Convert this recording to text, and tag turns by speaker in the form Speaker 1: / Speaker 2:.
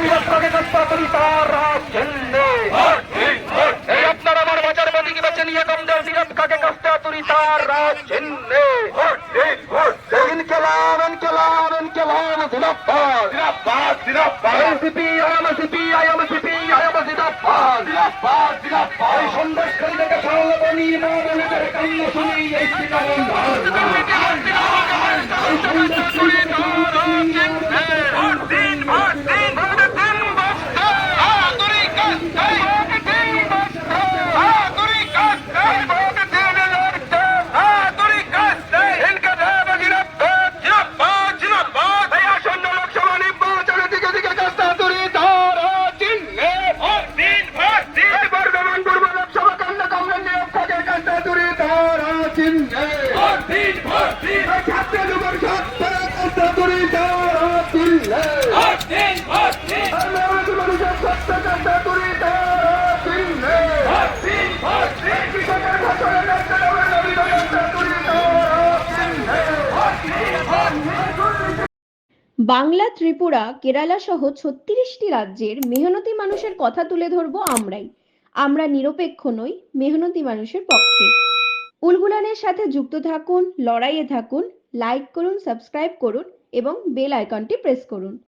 Speaker 1: নিরক্ষকে কষ্ট করি তারা চিনবে এই আপনার আমার বাজার বাদিকে বেছে নিয়ে কমদের নিরক্ষকে কষ্ট করি তারা চিনবে ইনকেলাব ইনকেলাব ইনকেলাব জিন্দাবাদ
Speaker 2: জিন্দাবাদ জিন্দাবাদ
Speaker 1: এনসিপি আয়াম সিপি আয়াম সিপি আয়াম জিন্দাবাদ
Speaker 2: জিন্দাবাদ জিন্দাবাদ
Speaker 1: এই সন্দেশকারীদেরকে সরল নির্মূলের কান্না শুনি এই বর্ধমান
Speaker 3: বাংলা, ত্রিপুরা, কেরালা সহ ছত্রিশটি রাজ্যের মেহনতি মানুষের কথা তুলে ধরব আমরাই। আমরা নিরপেক্ষ নই, মেহনতি মানুষের পক্ষে। উলগুলানের সাথে যুক্ত থাকুন, লড়াইয়ে থাকুন লাইক করুন সাবস্ক্রাইব করুন এবং বেল আইকনটি প্রেস করুন।